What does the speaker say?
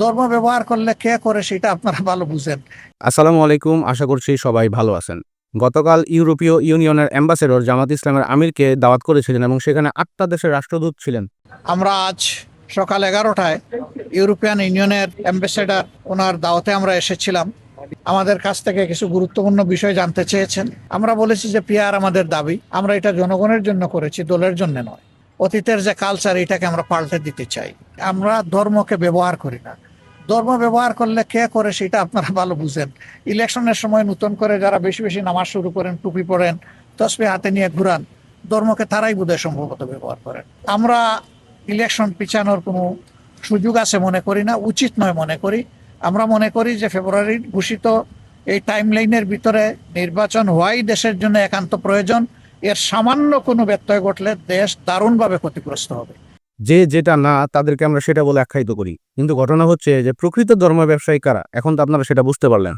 ধর্ম ব্যবহার করলে কে করে সেটা আপনারা ভালো বুঝেন। আসসালামু আলাইকুম আশা করছি সবাই ভালো আছেন। গতকাল ইউরোপীয় ইউনিয়নের অ্যাম্বাসেডর জামাত ইসলামের আমিরকে দাওয়াত করেছিলেন এবং সেখানে আটটা দেশের রাষ্ট্রদূত ছিলেন। আমরা আজ সকাল এগারোটায় ইউরোপিয়ান ইউনিয়নের অ্যাম্বাসেডার ওনার দাওয়াতে আমরা এসেছিলাম। আমাদের কাছ থেকে কিছু গুরুত্বপূর্ণ বিষয় জানতে চেয়েছেন। আমরা বলেছি যে পিয়ার আমাদের দাবি আমরা এটা জনগণের জন্য করেছি দলের জন্য নয়। অতীতের যে কালচার এটাকে আমরা পাল্টে দিতে চাই। আমরা ধর্মকে ব্যবহার করি না। ধর্ম ব্যবহার করলে কে করে সেটা আপনারা ভালো বুঝেন। ইলেকশনের সময় নতুন করে যারা বেশি বেশি নামাজ শুরু করেন, টুপি পরেন, তসবি হাতে নিয়ে ঘুরান, ধর্মকে তারাই বোধহয় সম্ভবত ব্যবহার করেন। আমরা ইলেকশন পিছানোর কোনো সুযোগ আছে মনে করি না, উচিত নয় মনে করি। আমরা মনে করি যে ফেব্রুয়ারির ঘোষিত এই টাইম লাইনের ভিতরে নির্বাচন হওয়াই দেশের জন্য একান্ত প্রয়োজন। এর সামান্য কোনো ব্যত্যয় ঘটলে দেশ দারুণভাবে ক্ষতিগ্রস্ত হবে। যে যেটা না, তাদেরকে আমরা সেটা বলে আখ্যায়িত করি। কিন্তু ঘটনা হচ্ছে যে প্রকৃত ধর্ম ব্যবসায়ী কারা? এখন তো আপনারা সেটা বুঝতে পারলেন।